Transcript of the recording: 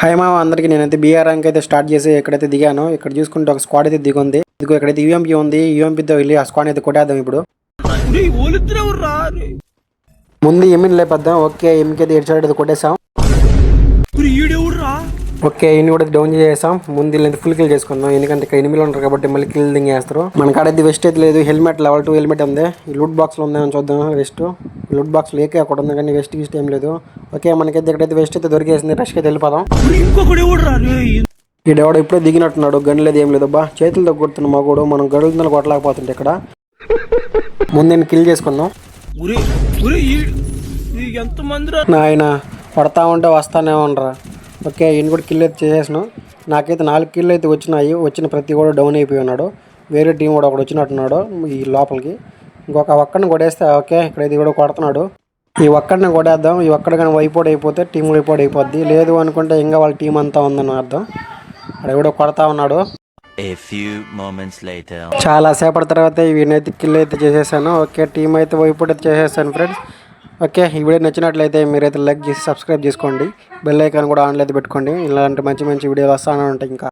Hi మా అందరికి నేనైతే బీఆర్ ర్యాంక్ అయితే స్టార్ట్ చేసి ఎక్కడైతే దిగాను ఇక్కడ చూసుకుంటే ఒక స్క్వాడ్ అయితే దిగుంది. ఇదిగో ఇక్కడైతే యూఎంపీ ఉంది యూఎంపీతో వెళ్ళి ఆ స్క్వాడ్ అయితే కొట్టేద్దాం ఇప్పుడు. ముందు ఎమిన్ లేపద్దాం. ఓకే ఎమికి అయితే ఏడ్చాడు అయితే కొట్టేసాం ఓకే ఇన్ని కూడా డౌన్ చేసాం ముందు వీళ్ళని ఫుల్ కిల్ చేసుకుందాం. ఎందుకంటే ఇక్కడ ఎనిమిది ఉంటారు కాబట్టి మళ్ళీ కిల్ దింగేస్తారు మన కాడైతే వెస్ట్ అయితే లేదు. హెల్మెట్ లెవెల్ టూ హెల్మెట్ ఉంది. ఈ లూట్ బాక్స్లో ఉందేమో చూద్దాం. వెస్ట్ లూట్ బాక్స్ లేకే అక్కడ ఉంది కానీ వెస్ట్ గిస్ట్ ఏం లేదు. ఓకే మనకైతే ఇక్కడైతే వెస్ట్ అయితే దొరికేసింది. రష్కి అయితే వెళ్ళిపోదాం. ఈడెవడో ఇప్పుడే దిగినట్టున్నాడు. గన్ లేదు ఏం లేదు. బా చేతులతో కొడుతున్న మగోడు. మనం గడులతో కొట్టలేకపోతుంటే ఇక్కడ. ముందు నేను కిల్ చేసుకుందాం. ఎంత మంది నాయన కొడతా ఉంటే వస్తానే ఉండరా ఓకే ఈయన కూడా కిల్ అయితే చేసేసినాం. నాకైతే నాలుగు కిల్ అయితే వచ్చినాయి. వచ్చిన ప్రతి కూడా డౌన్ అయిపోయి ఉన్నాడు. వేరే టీం కూడా ఒకడు వచ్చినట్టున్నాడు ఈ లోపలికి. ఇంకొక ఒక్కడిని కొడేస్తే ఓకే ఇక్కడ ఇది కూడా కొడుతున్నాడు. ఈ ఒక్కడిని కొడేద్దాం ఈ ఒక్కడి కానీ వైపోట్ అయిపోతే టీం వైపోట్ అయిపోద్ది. లేదు అనుకుంటే ఇంకా వాళ్ళ టీం అంతా ఉందని అర్థం. అక్కడ కూడా కొడతా ఉన్నాడు. చాలా సేపటి తర్వాత వీడినైతే కిల్ అయితే చేసేసాను. ఓకే టీం అయితే వైపుట్ అయితే చేసేసాను ఫ్రెండ్స్ ఓకే ఈ వీడియో నచ్చినట్లయితే మీరైతే లైక్ చేసి సబ్స్క్రైబ్ చేసుకోండి. బెల్ ఐకాన్ కూడా ఆన్లో అయితే పెట్టుకోండి. ఇలాంటి మంచి మంచి వీడియోలు వస్తానే ఉంటాయి ఇంకా.